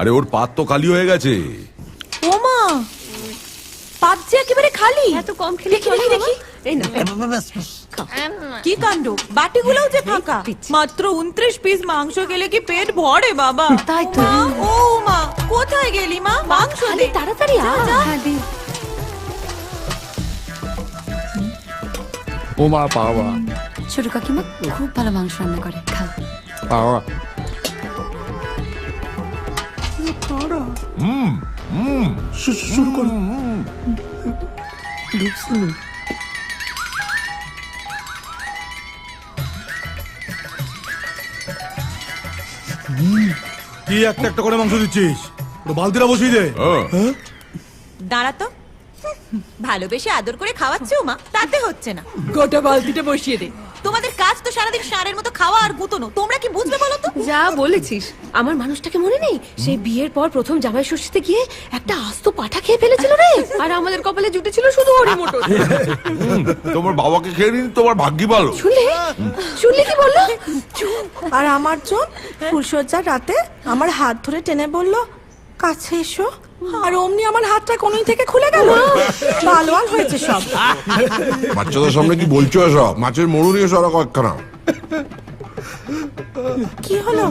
আরে ওর পাত তো খালি হয়ে গেছে। ওমা পাত যে একেবারে খালি। এত কম খেলে দেখি দেখি দেখি। এই না কি কাণ্ড? বাটিগুলোও যে ফাঁকা। মাত্র উনত্রিশ পিস মাংস গেলে কি পেট ভরে বাবা? তাই তো। ও মা কোথায় গেলি মা? মাংস দে। তাড়াতাড়ি আ দে। ওমা বাবা ছোট কাকিমা খুব ভালো মাংস রান্না করে। খাও বাবা কি একটা একটা করে মাংস দিচ্ছিস? বালতিটা বসিয়ে দে। হ্যাঁ। দাঁড়া তো। ভালোবেসে আদর করে খাওয়াচ্ছে মা তাতে হচ্ছে না। গোটা বালতিটা বসিয়ে দে। তোমাদের কাজ তো সারাদিন সারের মতো খাওয়া আর গুতনো তোমরা কি বুঝবে বলো তো? যা বলেছিস আমার মানুষটাকে মনে নেই? সেই বিয়ের পর প্রথম জামাই ষষ্ঠীতে গিয়ে একটা আস্ত পাঠা খেয়ে ফেলেছিল রে? আর আমাদের কপালে জুটেছিল শুধু হরি মোটর। তোমার বাবাকে খেয়ে নিন তোমার ভাগ্যি ভালো। শুনলে? শুনলে কি বলল? আর আমার জন ফুলসজ্জার রাতে আমার হাত ধরে টেনে বলল কাছে এসো। আর অমনি আমার হাতটা কোনই থেকে খুলে গেল? ভালো আর হয়েছে সব। বাচ্চাদের সামনে কি বলছো এসব? মাছের মরু নিয়ে সরা কয়েকখানা। কি হলো?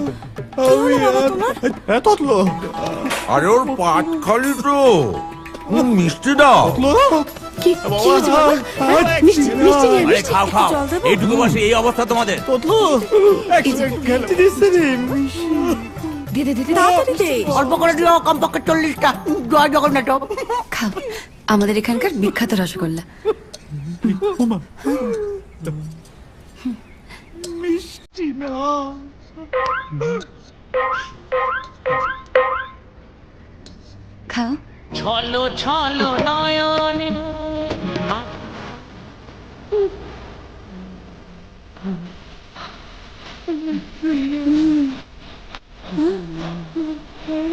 কি হলো বাবা তোমার? আরে ওর পাত খালি তো। উম, মিষ্টি দাও। কি কি হয়েছে বাবা? মিষ্টি মিষ্টি নিয়ে আরে খাও খাও। এইটুকু বসে এই অবস্থা তোমাদের। দে দে দে তাড়াতাড়ি দে। অল্প করে দিও কমপক্ষে চল্লিশটা। জয় জগন্নাথ। খাও। আমাদের এখানকার বিখ্যাত রসগোল্লা। খাও। ছলো ছলো নয়নে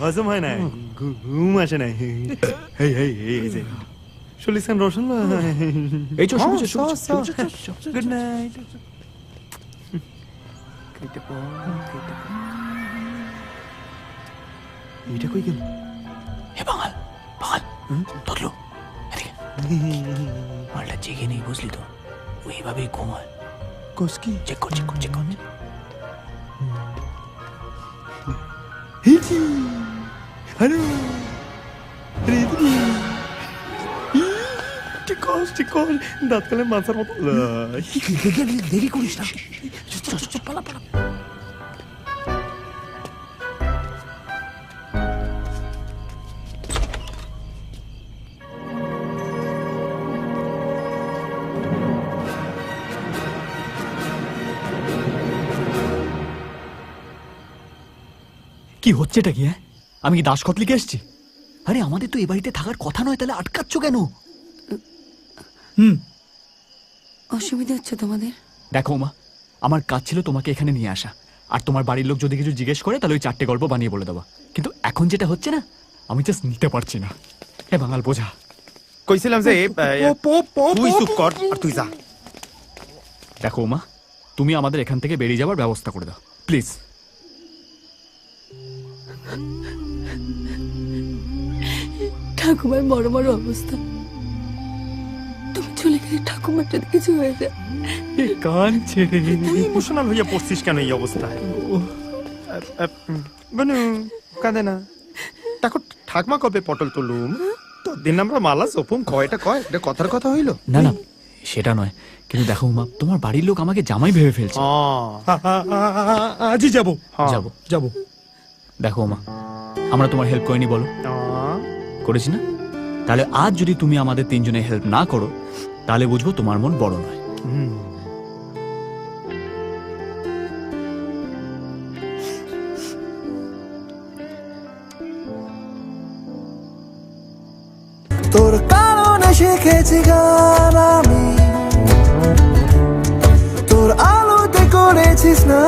হজম হয় না ঘুম আসে না এই এই এই যে শুনলিছেন রোশন এই চো শুনছো গুড নাইট এটা কই গেল হে বাঙাল বাঙাল ধরলো মালটা জেগে নেই বুঝলি তো ও এইভাবেই ঘুমায় কসকি চেক কর চেক কর চেক কর হ্যালো কর দাঁত কালে মাথার মতো। দেরি করিস না। চল, চল, চল, পালা, পালা। কি হচ্ছে এটা কি হ্যাঁ? আমি কি দাস লিখে এসেছি? আরে আমাদের তো এ বাড়িতে থাকার কথা নয় তাহলে আটকাচ্ছ কেন? হুম। অসুবিধা হচ্ছে তোমাদের? দেখো মা আমার কাজ ছিল তোমাকে এখানে নিয়ে আসা। আর তোমার বাড়ির লোক যদি কিছু জিজ্ঞেস করে তাহলে ওই চারটে গল্প বানিয়ে বলে দেওয়া কিন্তু এখন যেটা হচ্ছে না আমি জাস্ট নিতে পারছি না। হে বাঙাল বোঝা। কইছিলাম যে তুই চুপ কর আর তুই যা। দেখো মা তুমি আমাদের এখান থেকে বেরিয়ে যাওয়ার ব্যবস্থা করে দাও। প্লিজ ঠাকুমার বড় বড় অবস্থা। চলে ঠাকুমার যদি কিছু হয়ে যায়। কাঁদছে রে তুই ইমোশনাল হইয়া পড়ছিস কেন এই অবস্থায়? মানে কাঁদে না। দেখো ঠাকমা কবে পটল তুলুম? তো দিন আমরা মালা সোপুম কয়টা কয়? এটা কথার কথা হইল? না না সেটা নয়। কিন্তু দেখো উমা তোমার বাড়ির লোক আমাকে জামাই ভেবে ফেলছে। আজই যাব। হ্যাঁ। যাব। যাব। দেখো উমা আমরা তোমার হেল্প করিনি বলো। করেছি না? তাহলে আজ যদি তুমি আমাদের তিনজনের হেল্প না করো তাহলে বুঝব তোমার মন বড় নয়। তোর কারণে শিখেছি গান আমি। তোর আলোতে করেছিস না